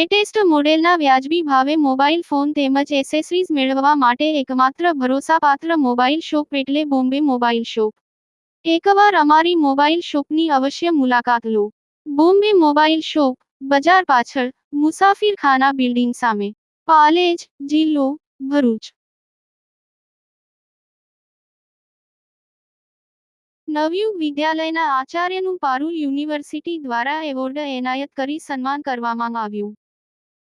Latest મોડેલના વ્યાજબી ભાવે મોબાઈલ ફોન તેમજ એસેસરીઝ મેળવવા માટે એકમાત્ર ભરોસાપાત્ર મોબાઈલ શોપ એટલે બોમ્બે મોબાઈલ શોપ. એકવાર અમારી મોબાઈલ શોપની અવશ્ય મુલાકાત લો. બોમ્બે મોબાઈલ શોપ, બજાર પાછળ, મુસાફિરખાના બિલ્ડિંગ સામે. પાલેજ, જિલ્લો, ભરૂચ. નવયુગ વિદ્યાલયના આચાર્યનું પારુલ યુનિવર્સિટી દ્વારા એવોર્ડ એનાયત કરી સન્માન કરવામાં આવ્યું.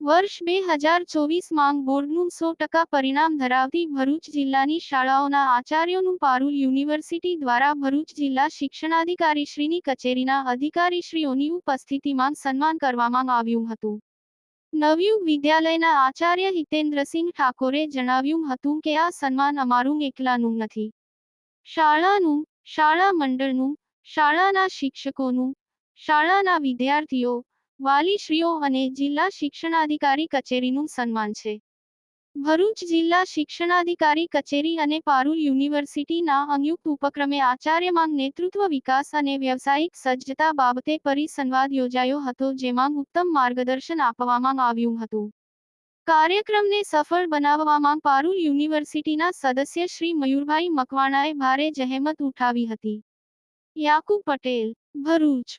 વર્ષ બે હજાર ચોવીસ માંગ બોર્ડનું સો ટકા પરિણામ ધરાવતી ભરૂચ જિલ્લાની શાળાઓના આચાર્યોનું પારૂલ યુનિવર્સિટી દ્વારા ભરૂચ જિલ્લા શિક્ષણાધિકારીશ્રીની કચેરીના અધિકારીશ્રીઓની ઉપસ્થિતિમાં સન્માન કરવામાં આવ્યું હતું. નવયુગ વિદ્યાલયના આચાર્ય હિતેન્દ્રસિંહ ઠાકોરે જણાવ્યું હતું કે આ સન્માન અમારું એકલાનું નથી. શાળાનું, શાળા મંડળનું, શાળાના શિક્ષકોનું, શાળાના વિદ્યાર્થીઓ વાલીશ્રીઓ અને જિલ્લા શિક્ષણાધિકારી કચેરીનું સન્માન છે. ભરૂચ જિલ્લા શિક્ષણાધિકારી કચેરી અને પારુલ યુનિવર્સિટીના સંયુક્ત ઉપક્રમે આચાર્યમાં નેતૃત્વ વિકાસ અને વ્યવસાયિક સજ્જતા બાબતે પરિસંવાદ યોજાયો હતો, જેમાં ઉત્તમ માર્ગદર્શન આપવામાં આવ્યું હતું. કાર્યક્રમને સફળ બનાવવામાં પારુલ યુનિવર્સિટીના સદસ્ય શ્રી મયુરભાઈ મકવાણાએ ભારે જહેમત ઉઠાવી હતી. યાકુબ પટેલ, ભરૂચ.